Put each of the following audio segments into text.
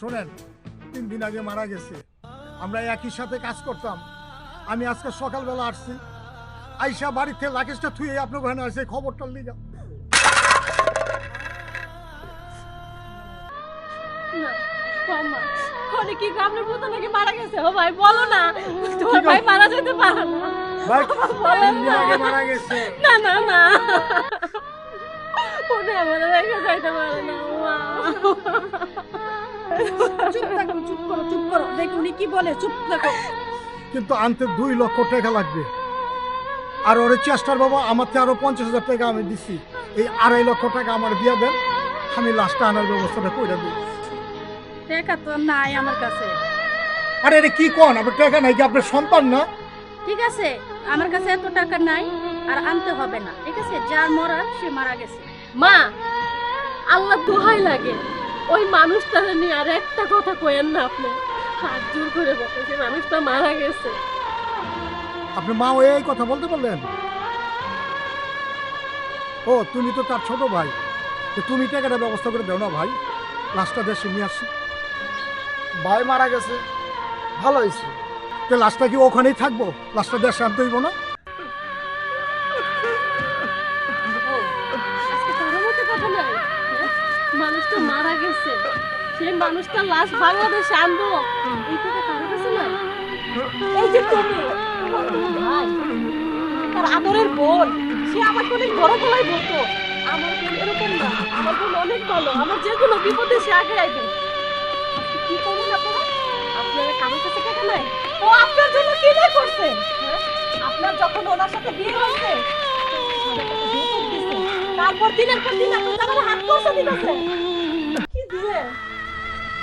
শোনেন তিন দিন আগে মারা গেছে। আমরা একই সাথে কাজ করতাম। আমি আজকে সকালবেলা আসছি। আইসা বাড়িতে লাকেশটা থুয়ে আপনার ওখানে আসছে খবরটা লিগা না মামা কি গ্রামের মতো নাকি মারা গেছে? ও ভাই বলো না। তোমার ভাই মারা যেতে পারে না। ভাই মারা গেছে। না না না। ওরে আমার যাইতে পারে না চুপ থাকো চুপ করো চুপ করো। দেখ উনি কি বলে চুপ থাকো। কিন্তু আনতে দুই লক্ষ টাকা লাগবে। আর ওরে চেষ্টার বাবা আমার থেকে আরও পঞ্চাশ হাজার টাকা আমি দিছি। এই আড়াই লক্ষ টাকা আমার দিয়ে দেন আমি লাস্টটা আনার ব্যবস্থাটা করে দিই। টাকা তো নাই আমার কাছে। আরে এটা কি কোন? আপনার টাকা নাই কি আপনার সন্তান না? ঠিক আছে আমার কাছে এত টাকা নাই আর আনতে হবে না। ঠিক আছে যার মরা সে মারা গেছে। মা আল্লাহ দোহাই লাগে। ওই মানুষটারে নিয়ে আর একটা কথা কইেন না আপনি। হাত জোর করে বলতেছে মানুষটা মারা গেছে। আপনি মা ওই এই কথা বলতে পারলেন? ও তুমি তো তার ছোট ভাই। তো তুমি টাকাটা ব্যবস্থা করে দাও না ভাই। লাস্টটা দেশে নিয়ে আসছি ভাই মারা গেছে। ভালো হয়েছে। তো লাস্টটা কি ওখানেই থাকব? লাস্টটা দেশে আনতে হইব না? গেছে সেই মানুষটা লাশ বাংলাদেশে আনব এই কথা কারও কাছে নাই এই যে তুমি, তার আদরের বোন, সে আমাকে অনেক বড় গলায় বলতো। আমার বোন এরকম না, আমার বোন অনেক ভালো, আমার যে কোনো বিপদে সে আগে আইবে কি করবেন আপনারা? আপনার কারোর কাছে টাকা নাই? ও আপনার জন্য কি না করছে? হ্যাঁ? আপনার যখন ওনার সাথে বিয়ে হয়েছে, তারপর দিনের পর দিন আপনি তার হাত পয়সা দিতেছে কি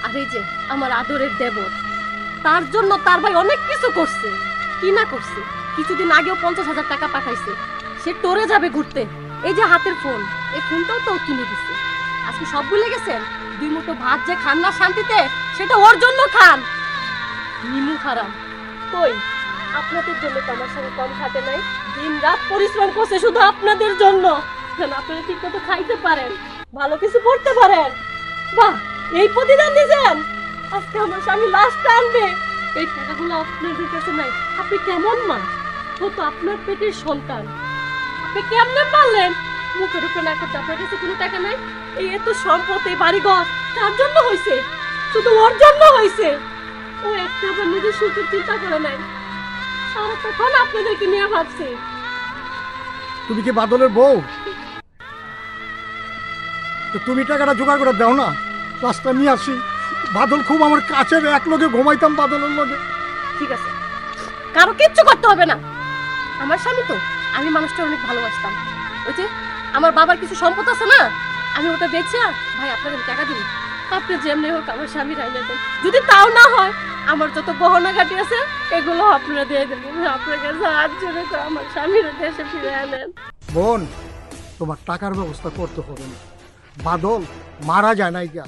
আর এই যে, আমার আদরের দেবর, তার জন্য তার ভাই অনেক কিছু করছে। কি না করছে? কিছুদিন আগেও পঞ্চাশ হাজার টাকা পাঠাইছে। সে টরে যাবে ঘুরতে। এই যে হাতের ফোন, এই ফোনটাও তো কিনে দিছে। আজকে সব ভুলে গেছেন? দুই মুঠো ভাত যে খান না শান্তিতে, সেটা ওর জন্য খান। নিমু খারাপ কই? আপনাদের জন্য তো আমার সঙ্গে কম খাটে নাই। দিন রাত পরিশ্রম করছে শুধু আপনাদের জন্য। যেন আপনারা ঠিক মতো খাইতে পারেন। ভালো কিছু পড়তে পারেন। বাহ, এই প্রতিদান দিয়েছেন? আজকে আমার স্বামী লাস্ট আনবে এই টাকাগুলো আপনাদের কাছে নাই। আপনি কেমন মা? ও তো আপনার পেটের সন্তান। আপনি কেমনে পারলেন? মুখের উপরে না করতে কাছে কোনো টাকা নাই? এই এত সম্পদ, এই বাড়িঘর কার জন্য হয়েছে শুধু ওর জন্য হয়েছে ও একটা আবার নিজের সুখের চিন্তা করে নাই। সারাক্ষণ আপনাদেরকে নিয়ে ভাবছি। তুমি কি বাদলের বউ? তো তুমি টাকাটা জোগাড় করে দাও না। লাস্টটা নিয়ে আসি। বাদল খুব আমার কাছের এক লোকে ঘুমাইতাম বাদলের লোকে। ঠিক আছে। কারও কিচ্ছু করতে হবে না। আমার স্বামী তো আমি মানুষটা অনেক ভালোবাসতাম। ওই যে আমার বাবার কিছু সম্পদ আছে না আমি ওটা বেচে ভাই আপনাকে টাকা দিই আপনি যেমনি হোক আমার স্বামী রাইনে দেন যদি তাও না হয় আমার যত গহনা গাটি আছে এগুলো আপনারা দিয়ে দেবেন আপনার কাছে হাত করে আমার স্বামীর দেশে ফিরে আনেন। বোন তোমার টাকার ব্যবস্থা করতে হবে না। বাদল মারা যায় নাই গা